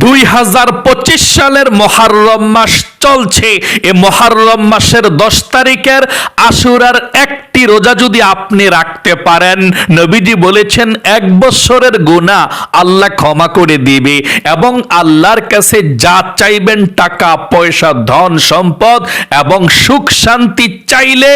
দুই হাজার পঁচিশ সালের মহারম মাস চলছে। এ মহারম মাসের দশ তারিখের আশুরার একটি রোজা যদি আপনি রাখতে পারেন, নবীজি বলেছেন, এক বছরের গুণা আল্লাহ ক্ষমা করে দিবে এবং আল্লাহর কাছে যা চাইবেন টাকা, পয়সা, ধন, সম্পদ এবং সুখ, শান্তি চাইলে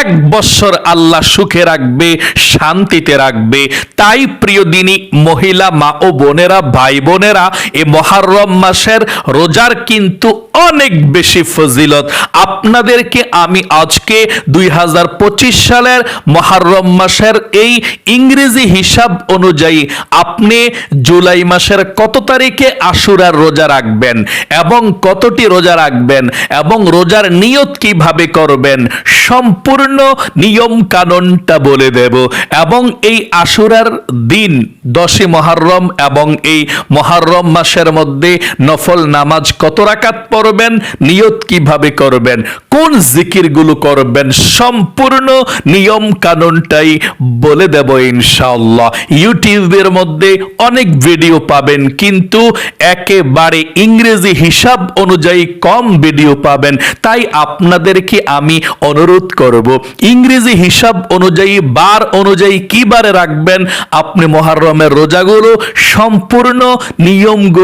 এক বছর আল্লাহ সুখে রাখবে, শান্তিতে রাখবে। তাই প্রিয় দিনী, মহিলা মা ও বোনেরা, ভাই বোনেরা, এ মহারম মাসের রোজার কিন্তু অনেক বেশি ফজিলত। আপনাদেরকে আমি আজকে দুই হাজার পঁচিশ সালের মহারম মাসের এই ইংরেজি হিসাব অনুযায়ী আপনি জুলাই মাসের কত তারিখে আশুরার রোজা রাখবেন এবং কতটি রোজা রাখবেন এবং রোজার নিয়ত কীভাবে করবেন সম্পূর্ণ নিয়ম কানুনটা বলে দেব। এবং এই আশুরার দিন দশই মহারম এবং এই মহারম মাসের মধ্যে নফল নামাজ কত রাকাত পড়বেন, নিয়ত কীভাবে করবেন, কোন জিকিরগুলো করবেন, সম্পূর্ণ নিয়ম কানুনটাই বলে দেব ইনশাআল্লাহ। ইউটিউবের মধ্যে অনেক ভিডিও পাবেন, কিন্তু একেবারে ইংরেজি হিসাব অনুযায়ী কম ভিডিও পাবেন। তাই আপনাদেরকে আমি অনুরোধ করব, ইংরেজি হিসাব অনুযায়ী, বার অনুযায়ী কি বারে রাখবেন, আপনি মহারমের রোজাগুলো সম্পূর্ণ নিয়মগুলো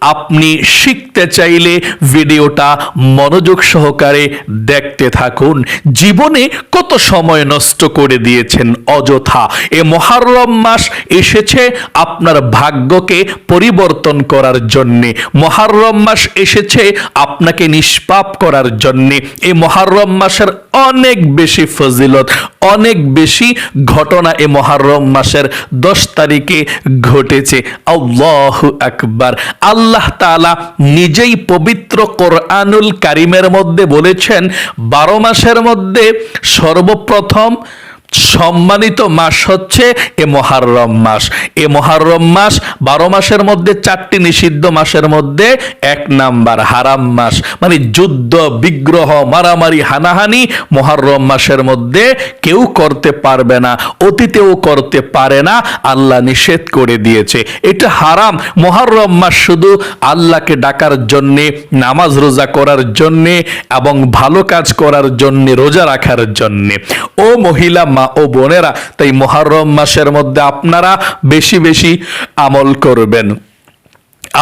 আপনি শিখতে চাইলে ভিডিওটা মনোযোগ সহকারে দেখতে থাকুন। জীবনে কত সময় নষ্ট করে দিয়েছেন অযথা। এ মহারম মাস এসেছে আপনার ভাগ্যকে পরিবর্তন করার জন্যে। মহারম মাস এসেছে আপনাকে নিষ্পাপ করার জন্যে। এই মহারম মাসের অনেক বেশি ফজিলত, অনেক বেশি ঘটনা এ মহারম মাসের দশ তারিখে ঘটেছে। আল্লাহ আকবার। আল্লাহ তালা নিজেই পবিত্র কোরআনুল কারিমের মধ্যে বলেছেন বারো মাসের মধ্যে সর্বপ্রথম সম্মানিত মাস হচ্ছে এ মহারম মাস। এ মহারম মাস বারো মাসের মধ্যে, চারটি নিষিদ্ধ মাসের মধ্যে এক নাম্বার হারাম মাস। মানে যুদ্ধ, বিগ্রহ, মারামারি, হানাহানি মহারম মাসের মধ্যে কেউ করতে পারবে না, অতীতেও করতে পারে না, আল্লাহ নিষেধ করে দিয়েছে। এটা হারাম। মহারম মাস শুধু আল্লাহকে ডাকার জন্যে, নামাজ রোজা করার জন্যে এবং ভালো কাজ করার জন্যে, রোজা রাখার জন্যে। ও মহিলা মা ও বোনেরা, তাই মহারম মাসের মধ্যে আপনারা বেশি বেশি আমল করবেন।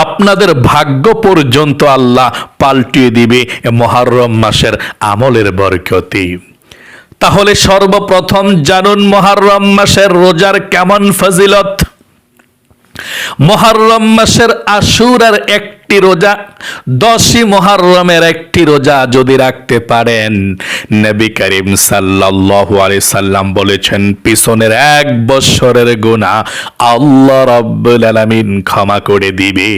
আপনাদের ভাগ্য পর্যন্ত আল্লাহ পাল্টিয়ে দিবে মহারম মাসের আমলের বরকতি। তাহলে সর্বপ্রথম জানুন মহারম মাসের রোজার কেমন ফজিলত? মহারম মাসের আশুরার একটি রোজা, দশই মহারমের একটি রোজা যদি রাখতে পারেন, নবী করিম সাল্লাল্লাহু আলাইহি সাল্লাম বলেছেন, পিছনের এক বছরের গুনাহ আল্লাহ রাব্বুল আলামিন ক্ষমা করে দিবে।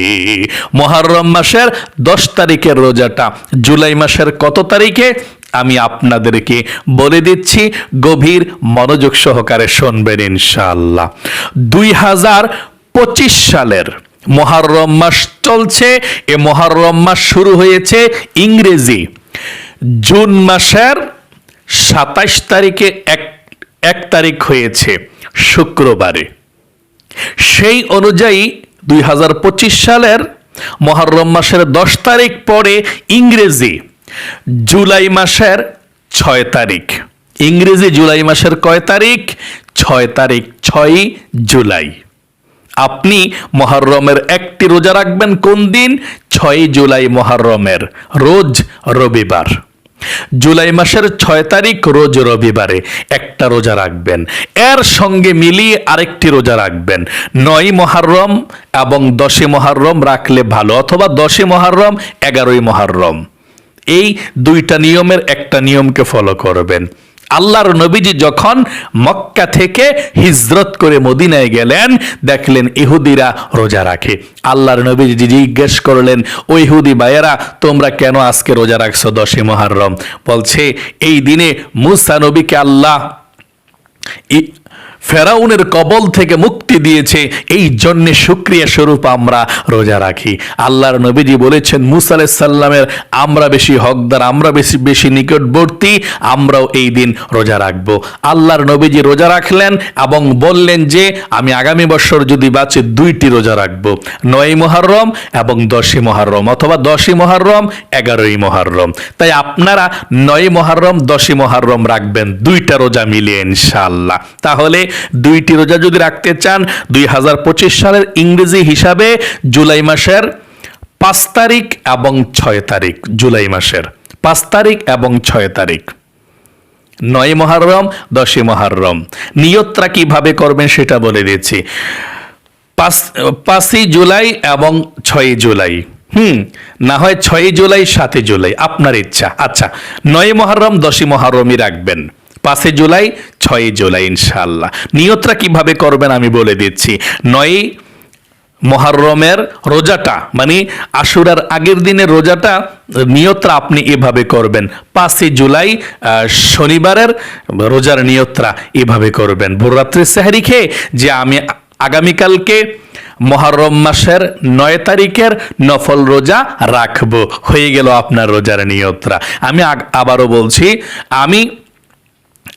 মহারম মাসের দশ তারিখের রোজাটা জুলাই মাসের কত তারিখে? আমি আপনাদেরকে বলে দিচ্ছি, গভীর মনোযোগ সহকারে শুনবেন ইনশাআল্লাহ। দুই হাজার পঁচিশ সালের মহারম মাস চলছে, এ মহারম মাস শুরু হয়েছে ইংরেজি। জুন মাসের সাতাশ তারিখে এক এক তারিখ হয়েছে শুক্রবারে। সেই অনুযায়ী দুই হাজার পঁচিশ সালের মহারম মাসের দশ তারিখ পরে ইংরেজি জুলাই মাসের ছয় তারিখ। ইংরেজি জুলাই মাসের কয় তারিখ? ছয় তারিখ, ছয়ই জুলাই। আপনি মহারমের একটি রোজা রাখবেন কোন দিন? ছয়ই জুলাই মহারমের, রোজ রবিবার। জুলাই মাসের ছয় তারিখ, রোজ রবিবারে একটা রোজা রাখবেন। এর সঙ্গে মিলিয়ে আরেকটি রোজা রাখবেন। নয় মহারম এবং দশে মহারম রাখলে ভালো, অথবা দশে মহারম, এগারোই মহারম। এই দুইটা নিয়মের একটা নিয়মকে ফলো করবেন। আল্লাহর নবীজি যখন মক্কা থেকে হিজরত করে মদিনায় গেলেন, দেখলেন ইহুদিরা রোজা রাখে। আল্লাহর নবীজি জিজ্ঞেস করলেন, ও ইহুদি বায়েরা তোমরা কেন আজকে রোজা রাখছো দশে মহারম বলছে, এই দিনে মুসা নবীকে আল্লাহ ফেরাউনের কবল থেকে মুক্তি দিয়েছে। এই জন্যে সুক্রিয়া স্বরূপ আমরা রোজা রাখি। আল্লাহর নবীজি বলেছেন, মুসা সাল্লামের আমরা বেশি হকদার, আমরা বেশি বেশি নিকটবর্তী, আমরাও এই দিন রোজা রাখব। আল্লাহর নবীজি রোজা রাখলেন এবং বললেন যে, আমি আগামী বছর যদি বাঁচে দুইটি রোজা রাখব। নয় মহারম এবং দশই মহারম অথবা দশই মহারম এগারোই মহারম তাই আপনারা নয় মহারম দশই মহারম রাখবেন। দুইটা রোজা মিলিয়ে ইনশাল্লাহ তাহলে দুইটি রোজা যদি রাখতে চান, দুই হাজার পঁচিশ সালের ইংরেজি হিসাবে জুলাই মাসের পাঁচ তারিখ এবং ছয় তারিখ, জুলাই মাসের পাঁচ তারিখ এবং ছয় তারিখ। নয় মহারম, দশই মহারম। নিয়তরা কীভাবে করবেন সেটা বলে দিচ্ছি পাঁচ, পাঁচই জুলাই এবং ছয়ই জুলাই। হুম, না হয় ছয়ই জুলাই, সাতই জুলাই, আপনার ইচ্ছা। আচ্ছা নয় মহারম, দশই মহারমই রাখবেন। পাঁচই জুলাই ছয়ই জুলাই ইনশাল্লাহ নিয়তরা কীভাবে করবেন আমি বলে দিচ্ছি। নয় মহারমের রোজাটা মানে আশুরার আগের দিনের রোজাটা নিয়ত্রা আপনি এভাবে করবেন। পাঁচই জুলাই শনিবারের রোজার নিয়ত্রা এভাবে করবেন। ভোররাত্রে সাহারি খেয়ে যে আমি আগামীকালকে মহরম মাসের নয় তারিখের নফল রোজা রাখব। হয়ে গেল আপনার রোজার নিয়ত্রা আমি আবারও বলছি, আমি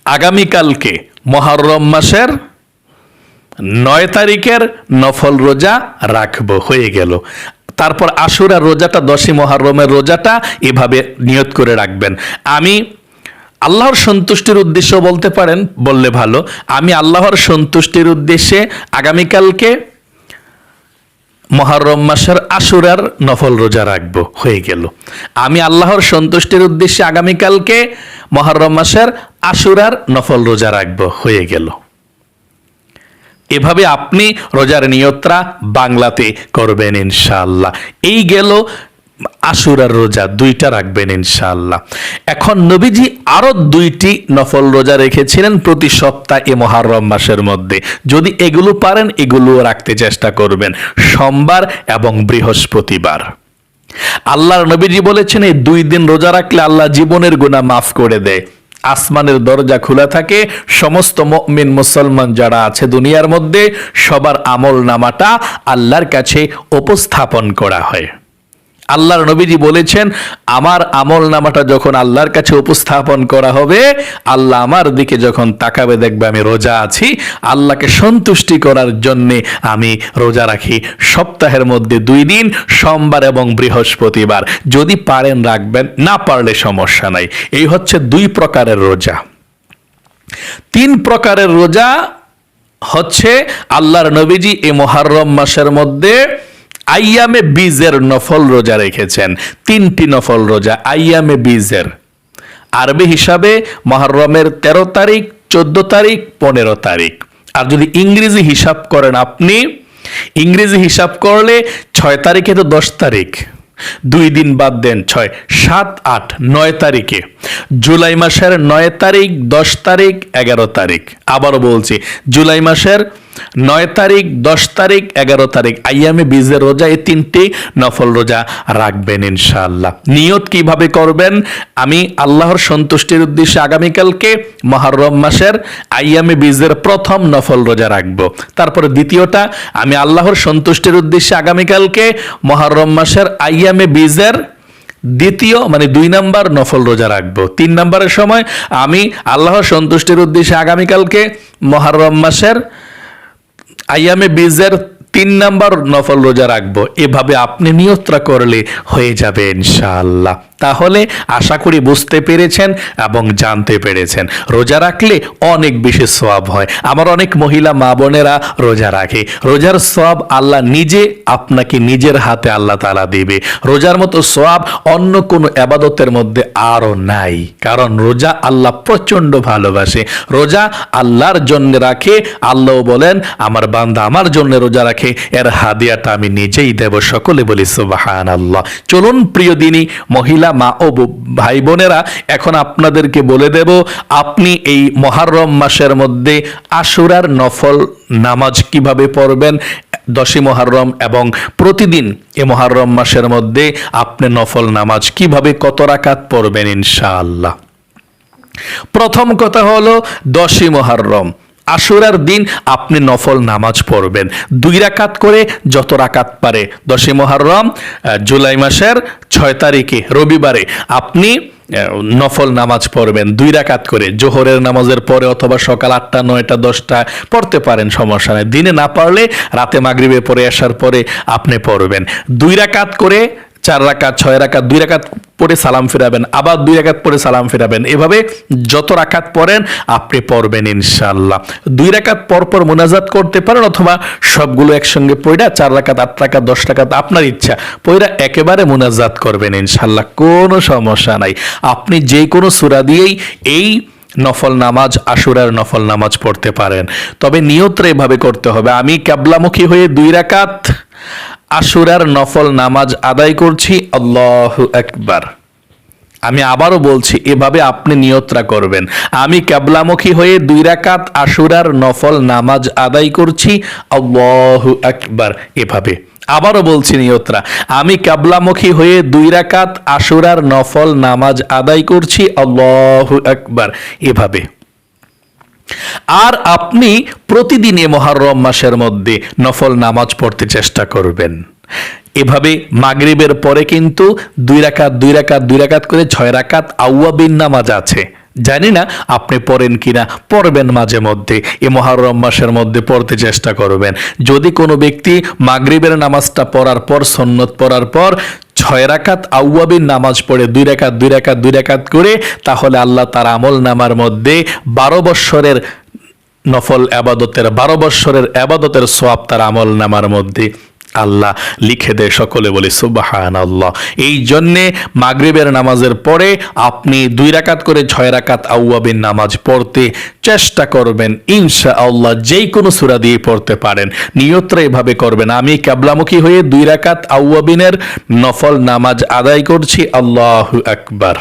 আগামীকালকে মহরম মাসের নয় তারিখের নফল রোজা রাখব, হয়ে গেল। তারপর আশুরা রোজাটা, দশই মহরমের রোজাটা এভাবে নিয়ত করে রাখবেন। আমি আল্লাহর সন্তুষ্টির উদ্দেশ্য বলতে পারেন, বললে ভালো। আমি আল্লাহর সন্তুষ্টির উদ্দেশ্যে আগামীকালকে মহারম মাসের আশুরার নফল রোজা রাখব, হয়ে গেল। আমি আল্লাহর সন্তুষ্টির উদ্দেশ্যে আগামীকালকে মহারম মাসের আশুরার নফল রোজা রাখব, হয়ে গেল। এভাবে আপনি রোজার নিয়ত্রা বাংলাতে করবেন ইনশাআল্লাহ। এই গেল আশুরার রোজা দুইটা রাখবেন ইনশাআল্লাহ। এখন নবীজি আরও দুইটি নফল রোজা রেখেছিলেন প্রতি সপ্তাহ এ মহারম মাসের মধ্যে। যদি এগুলো পারেন এগুলো রাখতে চেষ্টা করবেন। সোমবার এবং বৃহস্পতিবার। আল্লাহর নবীজি বলেছেন, এই দুই দিন রোজা রাখলে আল্লাহ জীবনের গুনাহ মাফ করে দেয়। আসমানের দরজা খোলা থাকে, সমস্ত মুমিন মুসলমান যারা আছে দুনিয়ার মধ্যে, সবার আমল নামাটা আল্লাহর কাছে উপস্থাপন করা হয়। আল্লাহর নবীজি বলেছেন, আমার আমল নামাটা যখন আল্লাহর কাছে উপস্থাপন করা হবে, আল্লাহ আমার দিকে যখন তাকাবে দেখবে আমি রোজা আছি, আল্লাহকে সন্তুষ্টি করার জন্যে আমি রোজা রাখি। সপ্তাহের মধ্যে দুই দিন, সোমবার এবং বৃহস্পতিবার। যদি পারেন রাখবেন, না পারলে সমস্যা নাই। এই হচ্ছে দুই প্রকারের রোজা। তিন প্রকারের রোজা হচ্ছে আল্লাহর নবীজি এই মহারম মাসের মধ্যে আইয়ামে বীজের নফল রোজা রেখেছেন। তিনটি নফল রোজা, আইয়ামে বীজের। আরবি হিসাবে মহরমের তেরো তারিখ, চোদ্দ তারিখ, পনেরো তারিখ। আর যদি ইংরেজি হিসাব করেন আপনি, ইংরেজি হিসাব করলে ছয় তারিখে তো দশ তারিখ। দুই দিন বাদ দেন, ছয়, সাত, আট, নয় তারিখে। জুলাই মাসের নয় তারিখ, দশ তারিখ, এগারো তারিখ। আবারও বলছি, জুলাই মাসের নয় তারিখ, দশ তারিখ, এগারো তারিখ। আইয়ামে বীজের রোজা এই তিনটি নফল রোজা রাখবেন ইনশাআল্লাহ। নিয়ত কীভাবে করবেন? আমি আল্লাহর সন্তুষ্টির উদ্দেশ্যে আগামীকালকে মহারম মাসের আইয়ামে বীজের প্রথম নফল রোজা রাখব। তারপরে দ্বিতীয়টা, আমি আল্লাহর সন্তুষ্টির উদ্দেশ্যে আগামীকালকে মহারম মাসের আইয়ামে বীজের দ্বিতীয় মানে দুই নাম্বার নফল রোজা রাখব। তিন নাম্বারের সময়, আমি আল্লাহর সন্তুষ্টির উদ্দেশ্যে আগামীকালকে মহারম মাসের আইয়ামে বীজের তিন নাম্বার নফল রোজা রাখব। এভাবে আপনি নিয়ত্রা করলে হয়ে যাবে ইনশাআল্লাহ। তাহলে আশা করি বুঝতে পেরেছেন এবং জানতে পেরেছেন। রোজা রাখলে অনেক বেশি সোয়াব হয়। আমার অনেক মহিলা মা বোনেরা রোজা রাখে। রোজার সোয়াব আল্লাহ নিজে আপনাকে নিজের হাতে আল্লাহ তালা দেবে। রোজার মতো সোয়াব অন্য কোনো আবাদতের মধ্যে আরও নাই। কারণ রোজা আল্লাহ প্রচণ্ড ভালোবাসে। রোজা আল্লাহর জন্য রাখে। আল্লাহ বলেন, আমার বান্দা আমার জন্য রোজা রাখে। এর হাদিয়াটা আমি নিজেই দেব। সকলে বলি সুবাহান আল্লাহ চলুন প্রিয় দিনী, মহিলা মা ও ভাই বোনেরা, এখন আপনাদেরকে বলে দেব, আপনি এই মহারম মাসের মধ্যে আশুরার নফল নামাজ কীভাবে পড়বেন? দশই মহারম এবং প্রতিদিন এ মহারম মাসের মধ্যে আপনি নফল নামাজ কীভাবে কত রাকাত পড়বেন ইনশাআল্লাহ? প্রথম কথা হলো দশই মহারম। আশুরার দিন আপনি নফল নামাজ পড়বেন। দুই রাকাত করে যত রাকাত পারে, দশই মহারম জুলাই মাসের ছয় তারিখে, রবিবারে আপনি নফল নামাজ পড়বেন। দুই রাকাত করে, জোহরের নামাজের পরে অথবা সকাল আটটা, নয়টা, দশটা পড়তে পারেন, সমস্যা নেই। দিনে না পারলে রাতে মাগরিবে পরে আসার পরে আপনি পড়বেন। দুই রাকাত করে চার রাকাত, ছয় রাকাত, দুই রাকাত পরে সালাম ফেরাবেন, আবার দুই রাকাত পরে সালাম ফেরাবেন। এভাবে যত রাকাত পড়েন, আপনি পড়বেন ইনশাল্লাহ দুই রাকাত পর পর মোনাজাত করতে পারেন অথবা সবগুলো একসঙ্গে পড়া চার রাকাত, আট রাকাত, দশ রাকাত, আপনার ইচ্ছা পড়া একেবারে মোনাজাত করবেন ইনশাল্লাহ কোনো সমস্যা নাই। আপনি যে কোনো সুরা দিয়েই এই নফল নামাজ, আশুরার নফল নামাজ পড়তে পারেন। তবে নিয়ত্রে এভাবে করতে হবে। আমি ক্যাবলামুখী হয়ে দুই রাকাত আশুরার নফল নামাজ আদায় করছি, আল্লাহ একবার আমি আবারও বলছি, এভাবে আপনি নিয়ত্রা করবেন। আমি ক্যাবলামুখী হয়ে দুই রাকাত আশুরার নফল নামাজ আদায় করছি, আল্লাহ একবার এভাবে। আবারও বলছি নিয়ত্রা, আমি ক্যাবলামুখী হয়ে দুই রাকাত আশুরার নফল নামাজ আদায় করছি, আল্লাহ একবার এভাবে। আর আপনি প্রতিদিন এ মহারম মাসের মধ্যে নফল নামাজ পড়তে চেষ্টা করবেন। এভাবে মাগরিবের পরে কিন্তু দুই রাকাত দুই রাকাত দুই রাকাত করে ছয় রাকাত আউয়াবিন নামাজ আছে। জানি না আপনি পড়েন কিনা, পড়বেন মাঝে মধ্যে, এ মহারম মাসের মধ্যে পড়তে চেষ্টা করবেন। যদি কোনো ব্যক্তি মাগরিবের নামাজটা পড়ার পর সন্নত পড়ার পর ছয় রাকাত আউয়াবিন নামাজ পড়ে দুই রাকাত দুই রাকাত দুই রাকাত করে তাহলে আল্লাহ তার আমল নামার মধ্যে বারো বৎসরের নফল আবাদতের, বারো বৎসরের আবাদতের সোয়াব তার আমল নামার মধ্যে। আল্লাহ লিখে দেয় সকলে বলি সুবাহান আল্লাহ এই জন্যে মাগরিবের নামাজের পরে আপনি দুই রাকাত করে ছয় রাকাত আউয়াবিন নামাজ পড়তে চেষ্টা করবেন। ইনশা আল্লাহ যেই কোনো সুরা দিয়ে পড়তে পারেন। নিয়ত্রা এভাবে করবেন। আমি ক্যাবলামুখী হয়ে দুই রাকাত আউয়াবিনের নফল নামাজ আদায় করছি। আল্লাহ আকবার।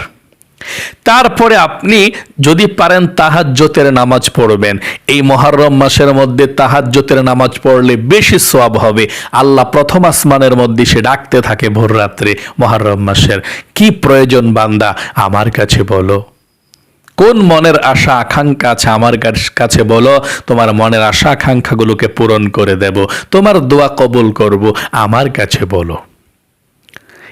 তারপরে আপনি যদি পারেন তাহাজ্জতের নামাজ পড়বেন। এই মহারম মাসের মধ্যে তাহাজ্জতের নামাজ পড়লে বেশি সোয়াব হবে। আল্লাহ প্রথম আসমানের মধ্যে সে ডাকতে থাকে ভোর রাত্রে মহারম মাসের। কি প্রয়োজন বান্দা? আমার কাছে বলো। কোন মনের আশা, আকাঙ্ক্ষা আছে আমার কাছে বলো। তোমার মনের আশা, আকাঙ্ক্ষাগুলোকে পূরণ করে দেব। তোমার দোয়া কবুল করব। আমার কাছে বলো।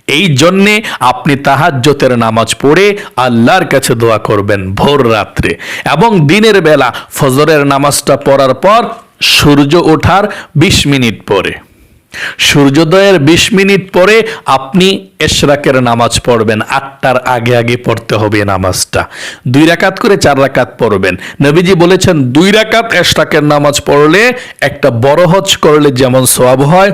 এই জন্যে আপনি তাহাজ্জতের নামাজ পড়ে আল্লাহর কাছে দোয়া করবেন ভোর রাত্রে। এবং দিনের বেলা ফজরের নামাজটা পড়ার পর সূর্য ওঠার বিশ মিনিট পরে। সূর্যোদয়ের বিশ মিনিট পরে আপনি এশরাকের নামাজ পড়বেন। আটটার আগে আগে পড়তে হবে নামাজটা। দুই রাকাত করে চার রাকাত পড়বেন। নবীজি বলেছেন, দুই রাকাত এশরাকের নামাজ পড়লে একটা বড় হজ করলে যেমন সোয়াব হয়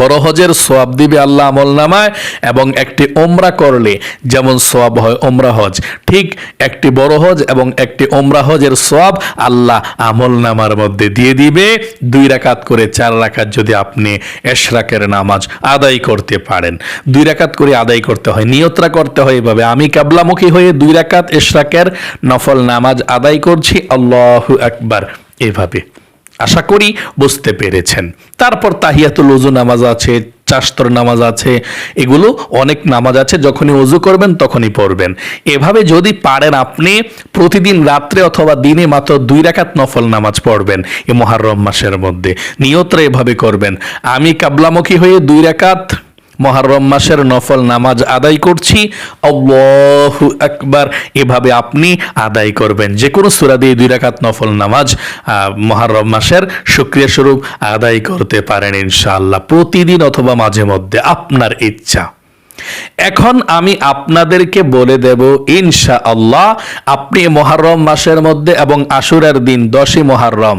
বড় হজের সোয়াব দিবে আল্লাহ আমল নামায় এবং একটি ওমরা করলে, যেমন সোয়াব হয় ওমরা হজ, ঠিক একটি বড় হজ এবং একটি ওমরা হজের সোয়াব আল্লাহ আমল নামার মধ্যে দিয়ে দিবে। দুই রাকাত করে চার রাকাত যদি আপনি এশরাকের নামাজ আদায় করতে পারেন। দুই রাকাত করে আদায় করতে হয়, নিয়ত্রা করতে হয় এভাবে। আমি কাবলামুখী হয়ে দুই রাকাত এশরাকের নফল নামাজ আদায় করছি, আল্লাহ আকবার, এভাবে। আশা করি বুঝতে পেরেছেন। তারপর তাহিয়াতুল ওজু নামাজ আছে চাস্তর নামাজ আছে, এগুলো অনেক নামাজ আছে, যখনই উজু করবেন তখনই পড়বেন। এভাবে যদি পারেন আপনি, প্রতিদিন রাত্রে অথবা দিনে মাত্র দুই রাকাত নফল নামাজ পড়বেন এ মহারম মাসের মধ্যে। নিয়তরা এভাবে করবেন। আমি কাবলামুখী হয়ে দুই রাকাত মহারম মাসের নফল নামাজ আদায় করছি। আল্লাহু একবার এভাবে আপনি আদায় করবেন। যে কোনো সুরা দিয়ে দুই রাকাত নফল নামাজ মহারম মাসের সুক্রিয়া স্বরূপ আদায় করতে পারেন ইনশাআল্লাহ। প্রতিদিন অথবা মাঝে মধ্যে আপনার ইচ্ছা। এখন আমি আপনাদেরকে বলে দেব ইনশা আল্লাহ আপনি মহারম মাসের মধ্যে এবং আশুরার দিন দশই মহারম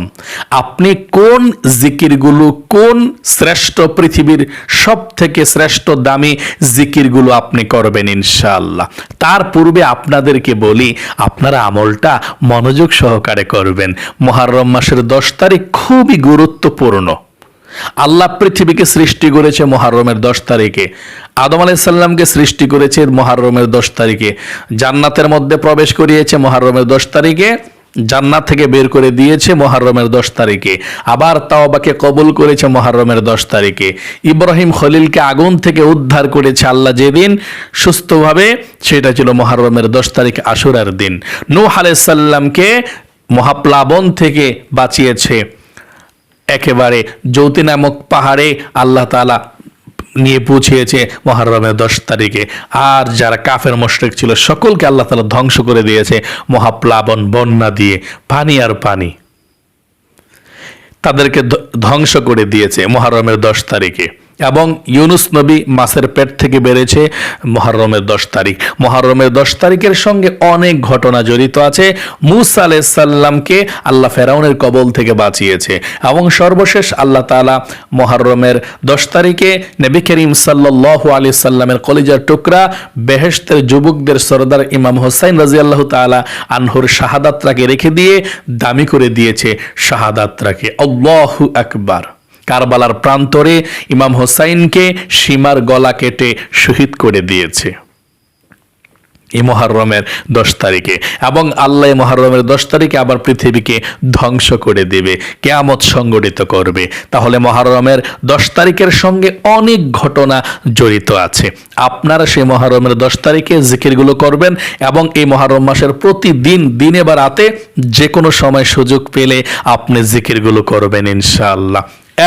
আপনি কোন জিকিরগুলো, কোন শ্রেষ্ঠ পৃথিবীর সব থেকে শ্রেষ্ঠ দামি জিকিরগুলো আপনি করবেন, ইনশাআল্লাহ। তার পূর্বে আপনাদেরকে বলি, আপনারা আমলটা মনোযোগ সহকারে করবেন। মহারম মাসের দশ তারিখ খুবই গুরুত্বপূর্ণ। আল্লাহ পৃথিবীকে সৃষ্টি করেছে মহারমের দশ তারিখে। আদম আলাইসাল্লামকে সৃষ্টি করেছে মহারমের দশ তারিখে। জান্নাতের মধ্যে প্রবেশ করিয়েছে মহারমের দশ তারিখে। জান্নাত থেকে বের করে দিয়েছে মহারমের দশ তারিখে। আবার তাওবাকে কবুল করেছে মহারমের দশ তারিখে। ইব্রাহিম খলিলকে আগুন থেকে উদ্ধার করেছে আল্লাহ যেদিন সুস্থভাবে, সেটা ছিল মহারমের দশ তারিখ আশুরার দিন। নূহ আলাইসাল্লামকে মহাপ্লাবন থেকে বাঁচিয়েছে একেবারে যৌতি নামক পাহাড়ে আল্লাহ তালা নিয়ে পৌঁছিয়েছে মহারমের দশ তারিখে। আর যারা কাফের মোশরেক ছিল, সকলকে আল্লাহ তালা ধ্বংস করে দিয়েছে মহাপ্লাবন বন্যা দিয়ে, পানি আর পানি। তাদেরকে ধ্ব- ধ্বংস করে দিয়েছে মহারমের দশ তারিখে। এবং ইউনুস নবী মাসের পেট থেকে বেড়েছে মহারমের দশ তারিখ। মহারমের দশ তারিখের সঙ্গে অনেক ঘটনা জড়িত আছে। মুসা আলাইসাল্লামকে আল্লাহ ফেরাউনের কবল থেকে বাঁচিয়েছে এবং সর্বশেষ আল্লাহ তাআলা মহারমের দশ তারিখে নবী করিম সাল্লাহ আলি সাল্লামের কলিজার টুকরা বেহেশতের যুবকদের সরদার ইমাম হোসাইন রাজি আল্লাহ তালা আনহুর শাহাদাতটাকে রেখে দিয়ে দামি করে দিয়েছে। শাহাদাতটাকে আল্লাহু আকবার। কারবালার প্রান্তরে ইমাম হোসাইনকে সীমার গলা কেটে শহীদ করে দিয়েছে। এই মহারমের দশ তারিখে। এবং আল্লাহ মহারমের দশ তারিখে আবার পৃথিবীকে ধ্বংস করে দেবে, কেয়ামত সংগঠিত করবে। তাহলে মহারমের দশ তারিখের সঙ্গে অনেক ঘটনা জড়িত আছে। আপনারা সেই মহারমের দশ তারিখে জিকিরগুলো করবেন এবং এই মহারম মাসের প্রতিদিন, দিনে বা রাতে যে কোনো সময় সুযোগ পেলে আপনি জিকিরগুলো করবেন ইনশাআল্লাহ।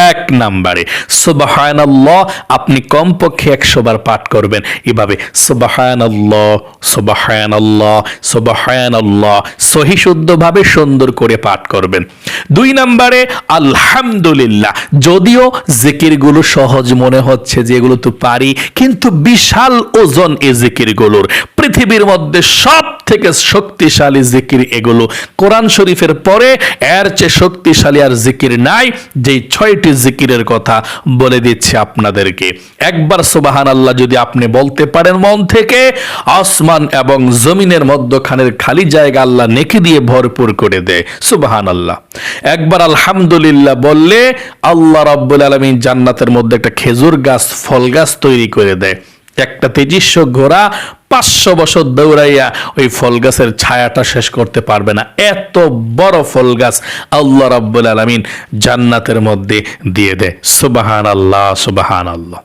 এক নাম্বারে। সুবাহানাল্লাহ, আপনি কমপক্ষে একশো বার পাঠ করবেন। এভাবে, সুবাহানাল্লাহ সুবাহানাল্লাহ সুবাহানাল্লাহ, সহি শুদ্ধভাবে সুন্দর করে পাঠ করবেন। দুই নাম্বারে, আলহামদুলিল্লাহ, যদিও জিকিরগুলো সহজ মনে হচ্ছে যে এগুলো তো পারি, কিন্তু বিশাল ওজন এই জিকিরগুলোর। পৃথিবীর মধ্যে সব থেকে শক্তিশালী জিকির এগুলো। কোরআন শরীফের পরে, এর চেয়ে শক্তিশালী আর জিকির নাই, যেই ছয়টি জিকিরের কথা বলে দিচ্ছি আপনাদেরকে। একবার সুবাহান আল্লাহ যদি আপনি বলতে পারেন মন থেকে, আসমান এবং জমিনের মধ্যখানের খালি জায়গা আল্লাহ নেকি দিয়ে ভরপুর করে দেয়। সুবাহান আল্লাহ একবার আলহামদুলিল্লাহ বললে আল্লাহ রব্বুল আলমী জান্নাতের মধ্যে একটা খেজুর গাছ, ফল গাছ তৈরি করে দেয়। একটা তেজস্ব ঘোড়া পাঁচশো বছর দৌড়াইয়া ওই ফল গাছের ছায়াটা শেষ করতে পারবে না। এত বড় ফল গাছ আল্লাহ রাব্বুল আলমিন জান্নাতের মধ্যে দিয়ে দেয়। সুবাহান আল্লাহ সুবাহান আল্লাহ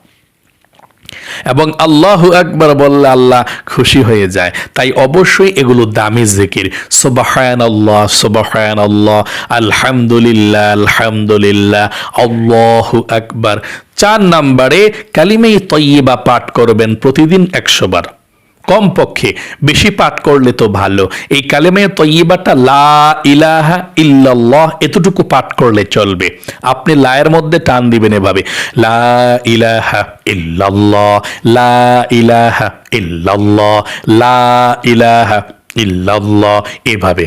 এবং আল্লাহ একবার বললে আল্লাহ খুশি হয়ে যায়। তাই অবশ্যই এগুলো দামি জিকির। সোবাহায়ন আল্লাহ সোবাহায়ন আল্লাহ আলহামদুলিল্লাহ আলহামদুলিল্লাহ, আল্লাহ একবার চার নাম্বারে কালিমেই তৈবা পাঠ করবেন প্রতিদিন একশো বার। কমপক্ষে বেশি পাঠ করলে তো ভালো। এই কালেমে তৈবাটা লা ইলাহা ইল্লাল্লাহ এতটুকু পাঠ করলে চলবে। আপনি লায়ের মধ্যে টান দিবেন এভাবে। লা ইলাহা ইল্লাল্লাহ, লা ইলাহা ইল্লাল্লাহ, লা ইলাহা ইল্লাল্লাহ এভাবে।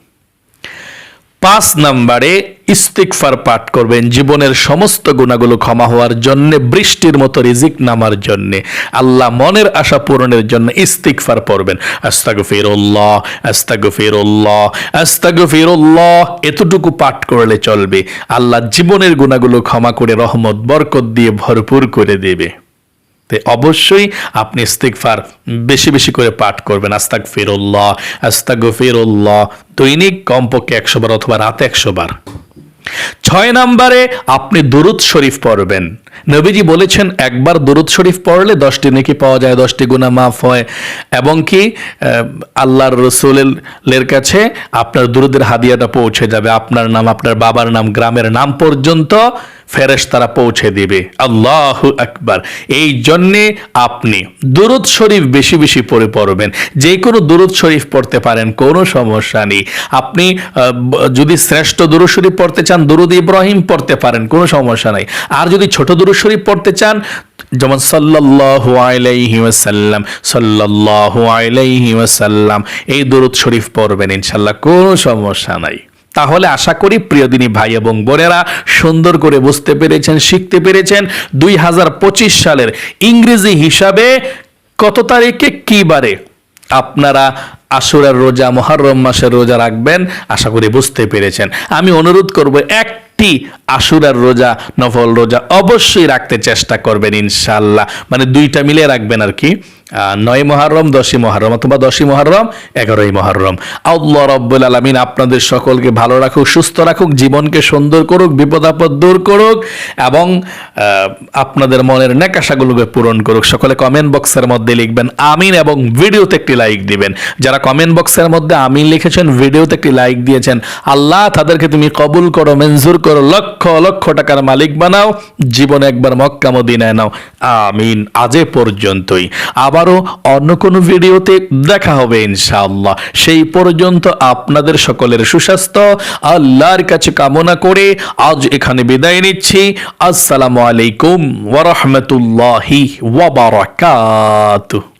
পাঁচ নাম্বারে ইস্তিকফার পাঠ করবেন। জীবনের সমস্ত গুণাগুলো ক্ষমা হওয়ার জন্য, বৃষ্টির মতো রিজিক নামার জন্য। আল্লাহ মনের আশা পূরণের জন্য ইস্তিকফার পড়বেন। আস্তাগফিরুল্লাহ আস্তাগফিরুল্লাহ আস্তাগফিরুল্লাহ, এতটুকু পাঠ করলে চলবে। আল্লাহ জীবনের গুণাগুলো ক্ষমা করে রহমত, বরকত দিয়ে ভরপুর করে দেবে। অবশ্যই আপনি ইস্তিকফার বেশি বেশি করে পাঠ করবেন। আস্তাক ফিরুল্লাহ আস্তাক ফিরুল্লাহ দৈনিক কমপক্ষে একশো বার অথবা রাতে একশো বার। ছয় নম্বরে আপনি দুরুদ শরীফ পড়বেন। নবীজি বলেছেন, একবার দুরুদ শরীফ পড়লে দশটি নেকি পাওয়া যায়, দশটি গুণা মাফ হয়। এবং কি আল্লাহর রসুলের কাছে আপনার দুরুদের হাদিয়াটা পৌঁছে যাবে। আপনার নাম, আপনার বাবার নাম, গ্রামের নাম পর্যন্ত ফেরেশ তারা পৌঁছে দিবে। আল্লাহ আকবার। এই জন্যে আপনি দুরুদ শরীফ বেশি বেশি পড়ে পড়বেন। যে কোনো দুরুদ শরীফ পড়তে পারেন, কোনো সমস্যা নেই। আপনি যদি শ্রেষ্ঠ দুরুদ শরীফ পড়তে চান, দুরুদ ইব্রাহিম পড়তে পারেন, কোনো সমস্যা নাই। আর যদি ছোট দুরুদ শরীফ পড়তে চান, যেমন সাল্লাল্লাহু আলাইহি ওয়াসাল্লাম, সাল্লাল্লাহু আলাইহি ওয়াসাল্লাম, এই দুরুদ শরীফ পড়বেন ইনশাআল্লাহ, কোনো সমস্যা নাই। তাহলে আশা করি প্রিয় প্রিয়দিনী ভাই এবং বোনেরা সুন্দর করে বুঝতে পেরেছেন, শিখতে পেরেছেন, দুই হাজার পঁচিশ সালের ইংরেজি হিসাবে কত তারিখে কি বারে আপনারা আশুরার রোজা মহরম মাসের রোজা রাখবেন, আশা করি বুঝতে পেরেছেন। আমি অনুরোধ করব একটি আশুরার রোজা, নফল রোজা অবশ্যই রাখতে চেষ্টা করবেন ইনশাল্লাহ মানে দুইটা মিলে রাখবেন আর কি। নয় মহারম, দশই মহারম অথবা দশই মহারম, এগারোই মহারম। আল্লাহ রব্বুল আলমিন আপনাদের সকলকে ভালো রাখুক, সুস্থ রাখুক, জীবনকে সুন্দর করুক বিপদ আপদ দূর করুক এবং আপনাদের মনের নেকাশাগুলোকে পূরণ করুক। সকলে কমেন্ট বক্সের মধ্যে লিখবেন, আমিন এবং ভিডিওতে একটি লাইক দিবেন। যারা কমেন্ট বক্সের মধ্যে আমিন লিখেছেন, ভিডিওতে একটি লাইক দিয়েছেন, আল্লাহ তাদেরকে তুমি কবুল করো, মঞ্জুর করো, লক্ষ লক্ষ লক্ষ টাকার মালিক বানাও, জীবনে একবার মক্কা মদিনায় নাও। আমিন, আজে পর্যন্তই। আবারও অন্য কোনো ভিডিওতে দেখা হবে ইনশাআল্লাহ। সেই পর্যন্ত আপনাদের সকলের সুস্বাস্থ্য, আল্লাহর কাছে কামনা করে আজ এখানে বিদায় নিচ্ছি। আসসালামু আলাইকুম ওয়া রাহমাতুল্লাহি ওয়া বারাকাতুহু